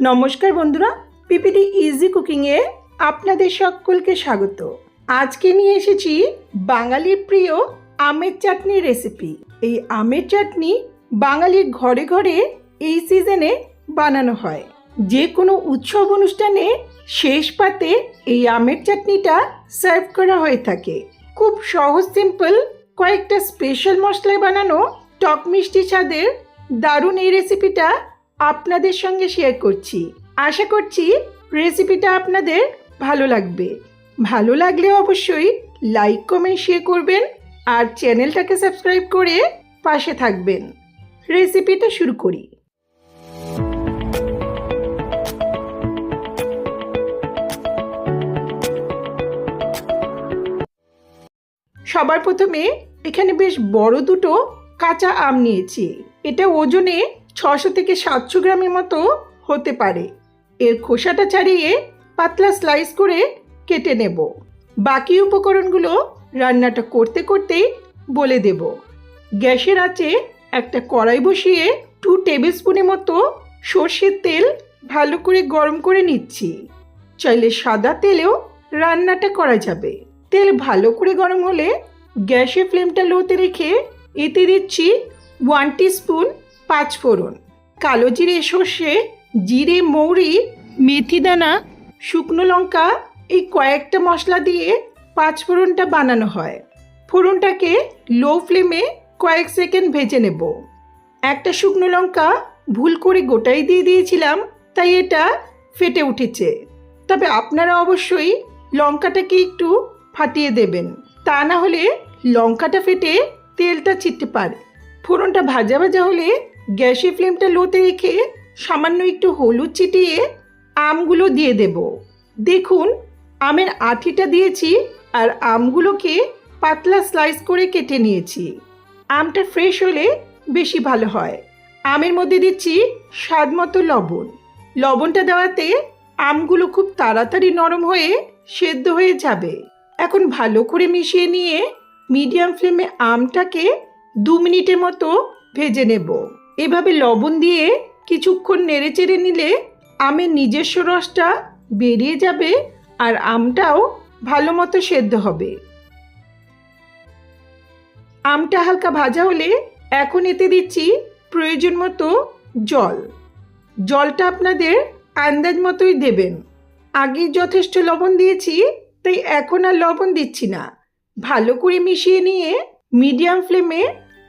নমস্কার বন্ধুরা, PPT easy কুকিংয়ে আপনাদের সকলকে স্বাগত। আজকে নিয়ে এসেছি বাঙালির প্রিয় আমের চাটনির রেসিপি এই আমের চাটনি বাঙালির ঘরে ঘরে এই সিজনে বানানো হয়। যে কোনো উৎসব অনুষ্ঠানে শেষ পাতে এই আমের চাটনিটা সার্ভ করা হয়ে থাকে। খুব সহজ সিম্পল কয়েকটা স্পেশাল মশলায় বানানো টক মিষ্টি স্বাদের দারুণ এই রেসিপিটা আপনাদের সঙ্গে শেয়ার করছি। আশা করছি রেসিপিটা আপনাদের ভালো লাগবে। ভালো লাগলে অবশ্যই লাইক কমেন্ট শেয়ার করবেন আর চ্যানেলটাকে সাবস্ক্রাইব করে পাশে থাকবেন। রেসিপিটা শুরু করি। সবার প্রথমে এখানে বেশ বড় দুটো কাঁচা আম নিয়েছি। এটা ওজনে ছশো থেকে সাতশো গ্রামের মতো হতে পারে। এর খোসাটা ছাড়িয়ে পাতলা স্লাইস করে কেটে নেব। বাকি উপকরণগুলো রান্নাটা করতে করতেই বলে দেব। গ্যাসের আঁচে একটা কড়াই বসিয়ে টু টেবিল স্পুনের মতো সর্ষের তেল ভালো করে গরম করে নিচ্ছি। চাইলে সাদা তেলেও রান্নাটা করা যাবে। তেল ভালো করে গরম হলে গ্যাসের ফ্লেমটা লোতে রেখে এতে দিচ্ছি ওয়ান স্পুন পাঁচ ফোড়ন। কালো জিরে সর্ষে, জিরে, মৌরি, মেথি দানা, শুকনো লঙ্কা, এই কয়েকটা মশলা দিয়ে পাঁচ ফোড়নটা বানানো হয়। ফোড়নটাকে লো ফ্লেমে কয়েক সেকেন্ড ভেজে নেব। একটা শুকনো লঙ্কা ভুল করে গোটাই দিয়ে দিয়েছিলাম, তাই এটা ফেটে উঠেছে। তবে আপনারা অবশ্যই লঙ্কাটাকে একটু ফাটিয়ে দেবেন। তা না হলে লঙ্কাটা ফেটে তেলটা ছিটতে পারে। ফোড়নটা ভাজা ভাজা হলে গ্যাসের ফ্লেমটা লোতে রেখে সামান্য একটু হলুদ ছিটিয়ে আমগুলো দিয়ে দেব। দেখুন, আমের আঠিটা দিয়েছি আর আমগুলোকে পাতলা স্লাইস করে কেটে নিয়েছি। আমটা ফ্রেশ হলে বেশি ভালো হয়। আমের মধ্যে দিচ্ছি স্বাদ মতো লবণ। লবণটা দেওয়াতে আমগুলো খুব তাড়াতাড়ি নরম হয়ে সেদ্ধ হয়ে যাবে। এখন ভালো করে মিশিয়ে নিয়ে মিডিয়াম ফ্লেমে আমটাকে দু মিনিটের মতো ভেজে নেব। এভাবে লবণ দিয়ে কিছুক্ষণ নেড়ে চেড়ে নিলে আমের নিজস্ব রসটা বেরিয়ে যাবে আর আমটাও ভালো মতো সেদ্ধ হবে। আমটা হালকা ভাজা হলে এখন এতে দিচ্ছি প্রয়োজন মতো জল। জলটা আপনাদের আন্দাজ মতোই দেবেন। আগে যথেষ্ট লবণ দিয়েছি, তাই এখন আর লবণ দিচ্ছি না। ভালো করে মিশিয়ে নিয়ে মিডিয়াম ফ্লেমে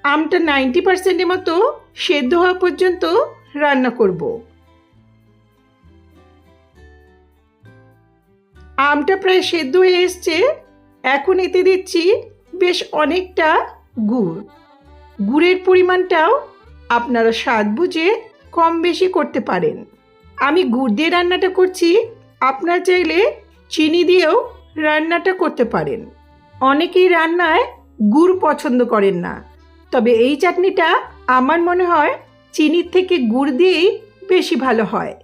আমটা নাইনটি পার্সেন্টের মতো সেদ্ধ হওয়া পর্যন্ত রান্না করব। আমটা প্রায় সেদ্ধ হয়ে এসছে। এখন এতে দিচ্ছি বেশ অনেকটা গুড়। গুড়ের পরিমাণটাও আপনারা স্বাদ বুঝে কম বেশি করতে পারেন। আমি গুড় দিয়ে রান্নাটা করছি, আপনারা চাইলে চিনি দিয়েও রান্নাটা করতে পারেন। অনেকেই রান্নায় গুড় পছন্দ করেন না। তবে এই চাটনিটা আমার মনে হয় চিনির থেকে গুড় দিয়েই বেশি ভালো হয়।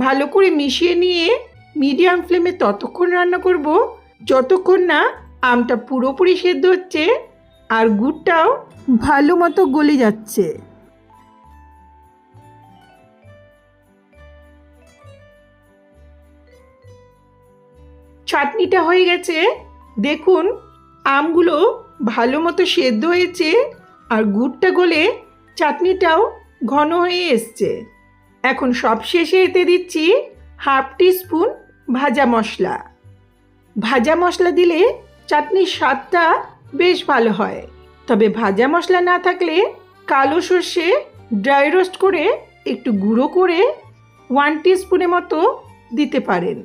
ভালো করে মিশিয়ে নিয়ে মিডিয়াম ফ্লেমে ততক্ষণ রান্না করব, যতক্ষণ না আমটা পুরোপুরি সেদ্ধ হচ্ছে আর গুড়টাও ভালো মতো গলে যাচ্ছে। চাটনিটা হয়ে গেছে। দেখুন, আমগুলো ভালো মতো সেদ্ধ হয়েছে। আর গুড়টা গলে চাটনিটাও ঘন হয়ে এসছে। এখন সব শেষে এতে দিচ্ছি হাফ টি স্পুন ভাজা মশলা। ভাজা মশলা দিলে চাটনির স্বাদটা বেশ ভালো হয়। তবে ভাজা মশলা না থাকলে কালো সর্ষে ড্রাই রোস্ট করে একটু গুঁড়ো করে ওয়ান স্পুনের মতো দিতে পারেন।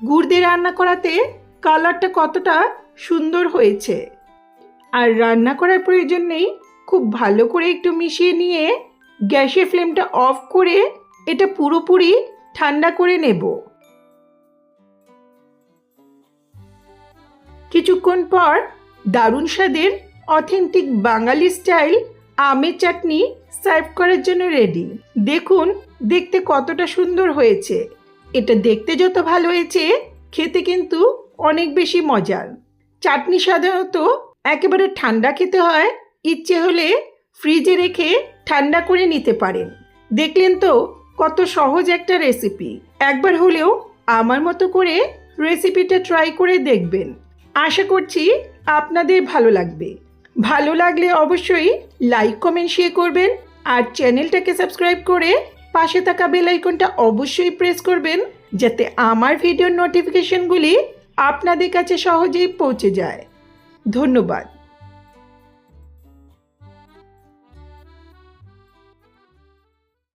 গুড় দিয়ে রান্না করাতে কালারটা কতটা সুন্দর হয়েছে। আর রান্না করার প্রয়োজন নেই খুব ভালো করে একটু মিশিয়ে নিয়ে গ্যাসের ফ্লেমটা অফ করে এটা পুরোপুরি ঠান্ডা করে নেব। কিছুক্ষণ পর দারুণ স্বাদের অথেন্টিক বাঙালি স্টাইল আমের চাটনি সার্ভ করার জন্য রেডি। দেখুন, দেখতে কতটা সুন্দর হয়েছে। এটা দেখতে যত ভালো হয়েছে, খেতে কিন্তু অনেক বেশি মজার। চাটনি সাধারণত একেবারে ঠান্ডা খেতে হয় ইচ্ছে হলে ফ্রিজে রেখে ঠান্ডা করে নিতে পারেন। দেখলেন তো কত সহজ একটা রেসিপি। একবার হলেও আমার মতো করে রেসিপিটা ট্রাই করে দেখবেন। আশা করছি আপনাদের ভালো লাগবে। ভালো লাগলে অবশ্যই লাইক, কমেন্ট শেয়ার করবেন আর চ্যানেলটাকে সাবস্ক্রাইব করে পাশে থাকা বেল আইকনটা অবশ্যই প্রেস করবেন যাতে আমার ভিডিওর নোটিফিকেশনগুলি আপনাদের কাছে সহজেই পৌঁছে যায়। ধন্যবাদ।